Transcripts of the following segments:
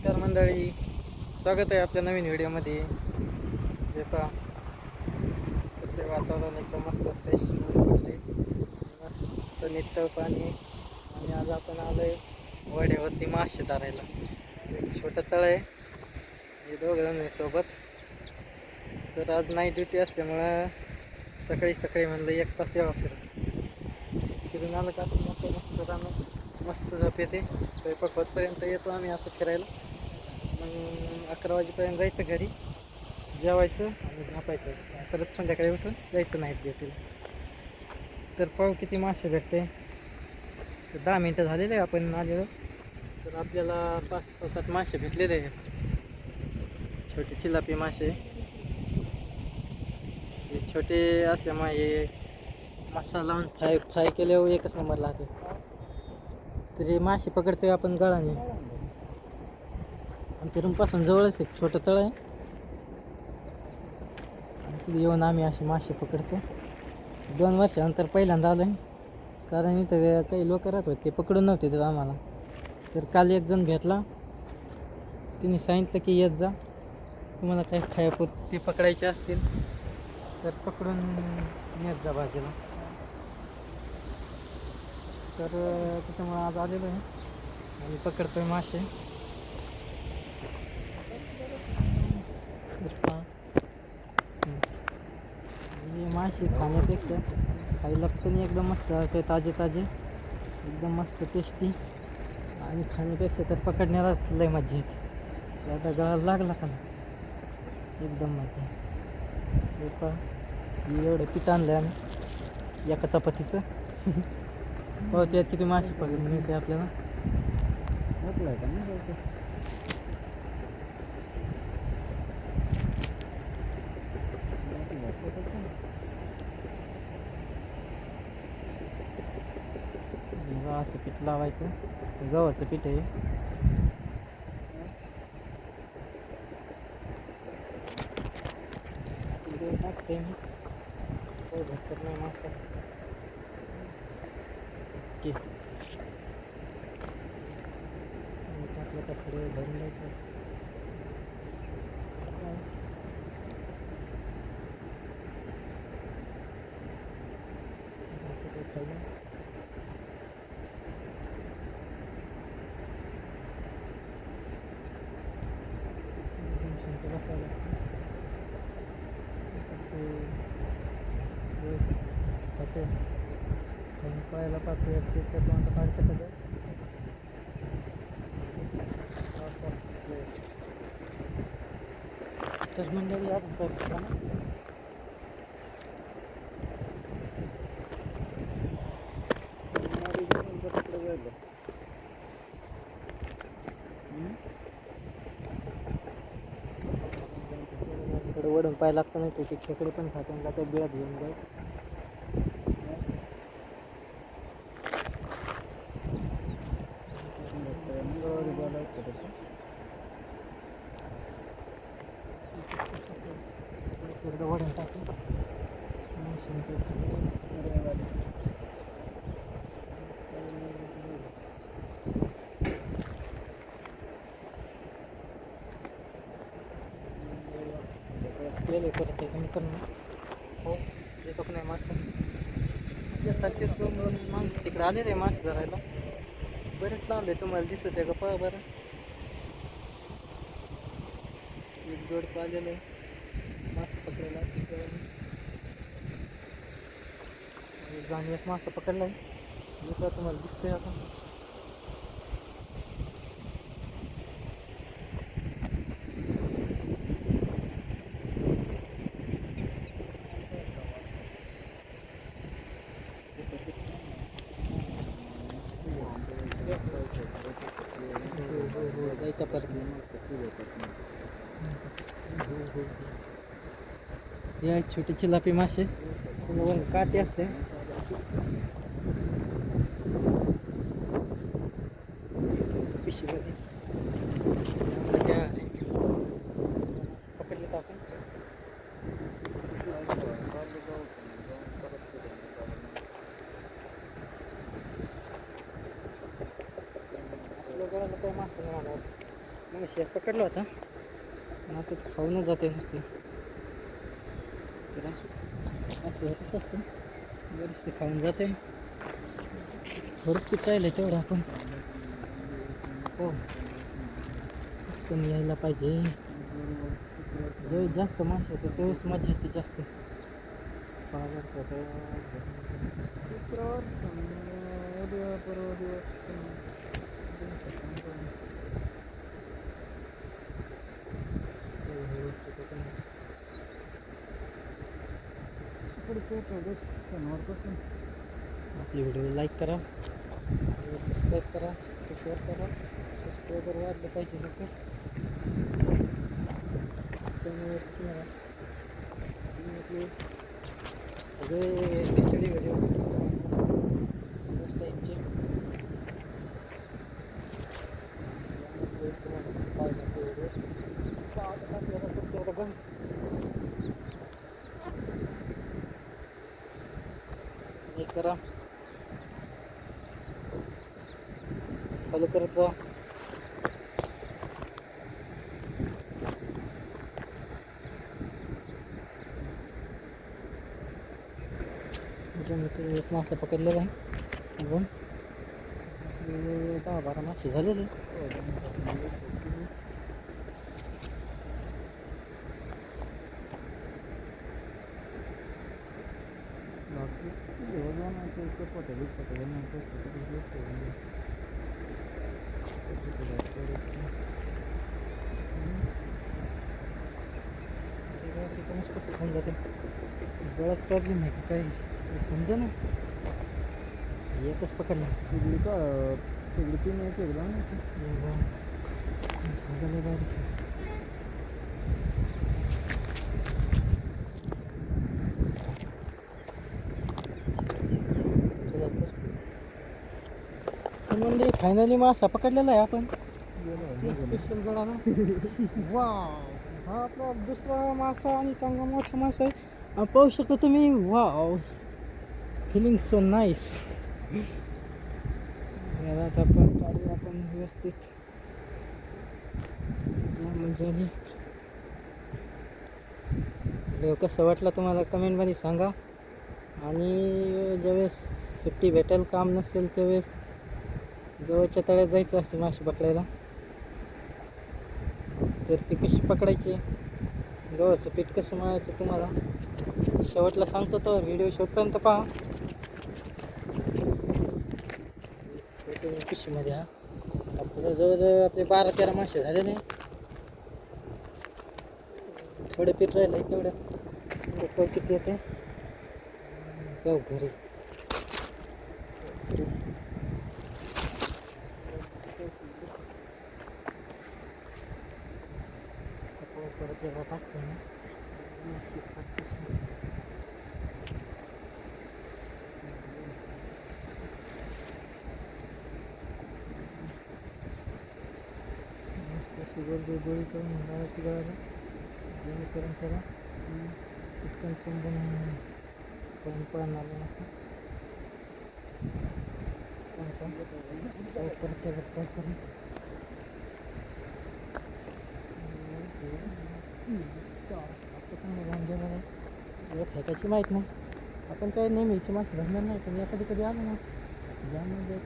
नमस्कार मंडळी. स्वागत आहे आपल्या नवीन व्हिडिओमध्ये. हे पहा. कसे वातावरण एकदम मस्त फ्रेश पडले मस्त नितळ पाणी. आणि आज आपण आलो आहे वड्यावरती मासे धरायला. एक छोटं तळ आहे. हे दोघं जण सोबत. तर आज नाईट ड्युटी असल्यामुळं सकाळी सकाळी म्हणलं एक तास यावं फिरून. फिरून आलं का? मस्त मस्त राहणं. मस्त झोप येते. स्वयंपाक होतपर्यंत येतो आम्ही असं फिरायला. मग अकरा वाजेपर्यंत जायचं घरी. जेवायचं आणि झापायचं. परत संध्याकाळी उठून जायचं नाईट ड्युटीला. तर पाहू किती मासे भेटते. तर दहा मिनटं झालेले आहे आपण आलेलो. तर आपल्याला पाच सात मासे भेटलेले आहेत. छोटे चिलापी मासे. हे छोटे असल्यामुळे हे मसाला लावून फ्राय फ्राय केल्यावर एकच नंबर लागते तर हे मासे पकडतोय आपण गळाने. आमच्या रूमपासून जवळच एक छोटं तळ आहे. आणि तिथे येऊन आम्ही असे मासे पकडतो. दोन वर्षानंतर पहिल्यांदा आलो आहे कारण इथं काही लोक राहत होते ते पकडून नव्हते तर आम्हाला. तर काल एक जण भेटला. तिने सांगितलं की येत जा. तुम्हाला काही खायापोत ते पकडायचे असतील तर पकडून नेत जा बाजूला. तर त्याच्यामुळे त्याच्यामुळं आज आलेलो आहे. आणि पकडतोय मासे तर पहा. हम्म. हे मासे खाण्यापेक्षा खायला पण एकदम मस्त ते ताजे ताजे एकदम मस्त टेस्टी आणि खाण्यापेक्षा तर पकडण्यालाच लय मजा येते. आता गळाला लागला का नाही? एकदम मजा हे पहा एवढं पीठ आणलं आहे आम्ही. एका चपातीचं. हो त्यात किती मासे पकडून मिळते आपल्याला. का नाही जायचं? बघा असं पीठ लावायचं. हे गव्हाचं पीठ आहे. टाकते मी. काही भेटत नाही मासा ओके. टाकलं का थोडं भरून द्यायचं बाकी काही खायला. एकदम शांत बसावं लागतं. नंतर ते व्यवस्थित खाते. आणि पायाला पाहतो एक ते त्या तोंडात अडकतं ते. तर मंडळी आपण करतो का ना मारी घेऊन जा तिकडे जायला. हम्म? थोडं वडून पाय लागतं नाही त्याची खेकडे पण खातो आणि त्या बिळात घेऊन जाऊ एकदा वडून टाकून केले परत एकदा मित्रांनो हो येतो का नाही मासे? त्यासाठी दोन दोन माणसं तिकडे आले रे मासे धरायला. बरेच लांब आहे तुम्हाला दिसत आहे का? पहा बरं. एक जोड पाहिलेलं आहे. पकडायला तिकडे एक मासा पकडला आहे मी पहा तुम्हाला दिसतंय आता? हो हो हो. जायच्या परत. हे आहेत छोटे चिलापी मासे. काटे असते. तर आपण. मासे मग शेत पकडला होता. आता ते खाऊनच जाते नुसते. तर असं होतच असतं बरेचसे खाऊन जाते बरंच पीक राहिलं तेवढं आपण हो पण यायला पाहिजे ज्यावेळेस जास्त मासे येते त्यावेळेस मजा येते जास्त शुक्रवार आपली व्हिडिओ लाईक करा. सबस्क्राईब करा. शेअर करा. सबस्क्रायबर वाढलं पाहिजे लवकर त्यामुळे सगळे खिचडी व्हिडिओ मस्त मस्त टाईपचे यामध्ये तुम्हाला पाहायला व्हिडिओ पाहत आपल्याला फक्त एवढं गम लाईक करा फॉलो करत इथे एक मासा पकडलेला आहे. अजून. दहा बारा मासे झालेले. बाकी नुसतंच खाऊन जाते गळ्यात प्रॉब्लेम आहे का काही समजा ना एकच पकडला सगळी का सगळी तीन यायची एकदम तर म्हणजे फायनली मासा पकडलेला आहे आपण. स्पेशल गळा ना. वा हा आपला दुसरा मासा आणि चांगला मोठा मासा आहे. पाहू शकता तुम्ही. वा फिलिंग सो नाईस याला आपण काढूया आपण व्यवस्थित म्हणजे कसं वाटलं तुम्हाला कमेंटमध्ये सांगा. आणि ज्यावेळेस सुट्टी भेटेल काम नसेल त्यावेळेस जवळच्या तळ्यात जायचं असते मासे पकडायला. तर ती कशी पकडायची? गव्हाचं पीठ कसं मळायचं तुम्हाला? शेवटला सांगतो तो व्हिडिओ शेवटपर्यंत पहा. पिशीमध्ये हा आपलं जवळजवळ आपले बारा तेरा मासे झालेले थोडे पीठ राहिलं आहे तेवढं किती येते जाऊ घरी. पाव परत एकदा टाकतो ना व्यवस्थित टाकतो. मस्त अशी गोल गोल गोळी करून गावाची गावाला जेणेकरून त्याला चिकन चंदन करून पळणार असं परत त्याला काय करून आता पण लहान घेणार आहे फेकायची माहीत नाही आपण काय नेहमीची मासे धरणार नाही पण या कधी कधी आलं ना जाम म्हणजे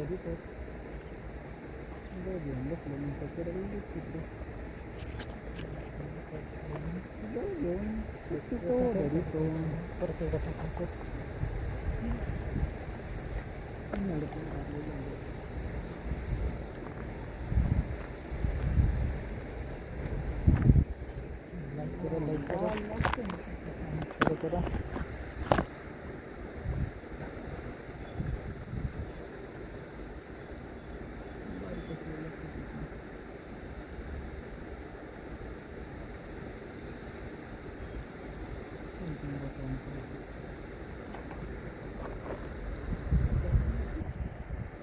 वाटत नाही घरी बस ध्यान बसलं मग त्याच्याकडे तिकडे घेऊन शिकतो घरी तो परत एकदा टाकायचं नडकून मारलेलं लाईक करा लाईक करा फॉलो करा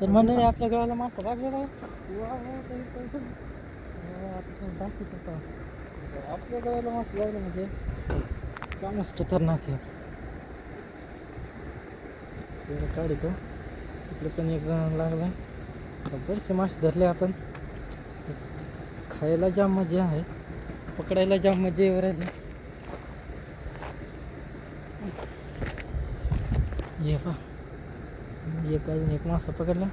तर मंडळी आपल्या गावाला मासा लागलेला आहे. आपल्या गावाला मासा लागला म्हणजे? कामच खतरनाक आहे? एवढं काढतो तिकडे पण एक जण लागला बरेचसे मासे धरले आपण. खायला जाम मजा आहे. पकडायला जाम मजा येऊ राहिली ये पा एक अजून एक मासा पकडला.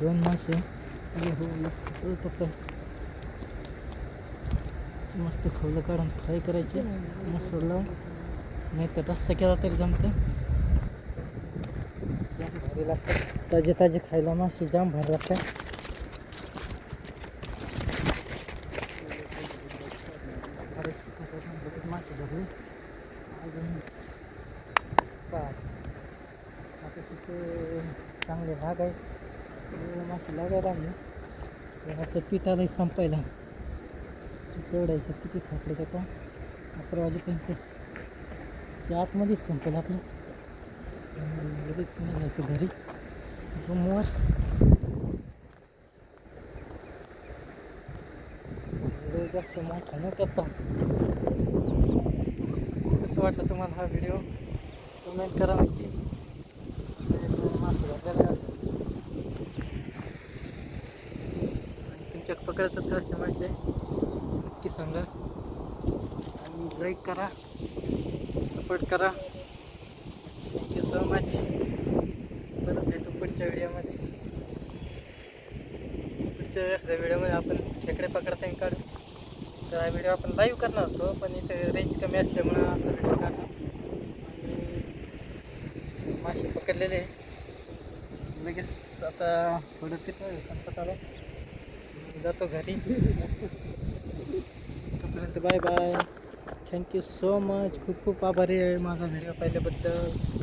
दोन मासे. हो पप्पा मस्त खवलं काढून फ्राय करायचे. मसाला नाही तर रस्सा केला तरी जमतं. भारी लागतात ताजे ताजे खायला मासे जाम भारी लागतात अरे, मासे धरले अजून पहा आता तिथे चांगले भाग आहे ते मासे लागायला लागले. आता पिठालाही संपायला. तेवढ्याच्या किती सापडे का आता अकरा वाजेपर्यंत ते आतमध्येच संपेल आपलं. लगेच निघायचं घरी. रूमवर. जास्त मोठा न करता कसं वाटलं तुम्हाला हा व्हिडिओ? कमेंट करा माहिती मासे घातलेले आहेत. तुमच्या पकडतात का असे मासे नक्की सांगा. आणि लाईक करा. सपोर्ट करा. थँक्यू सो मच परत भेटू पुढच्या व्हिडिओमध्ये पुढच्या व्हिडिओमध्ये आपण खेकडे पकडताना काढू. तर हा व्हिडिओ आपण लाईव्ह करणार होतो पण इथे रेंज कमी असल्यामुळं असा व्हिडिओ काढला. आणि मासे पकडलेले. लगेच आता थोडं तिथं संपत आलं. जातो घरी. तोपर्यंत bye bye thank you so much खूप खूप आभारी आहे माझा व्हिडिओ पाहिल्याबद्दल.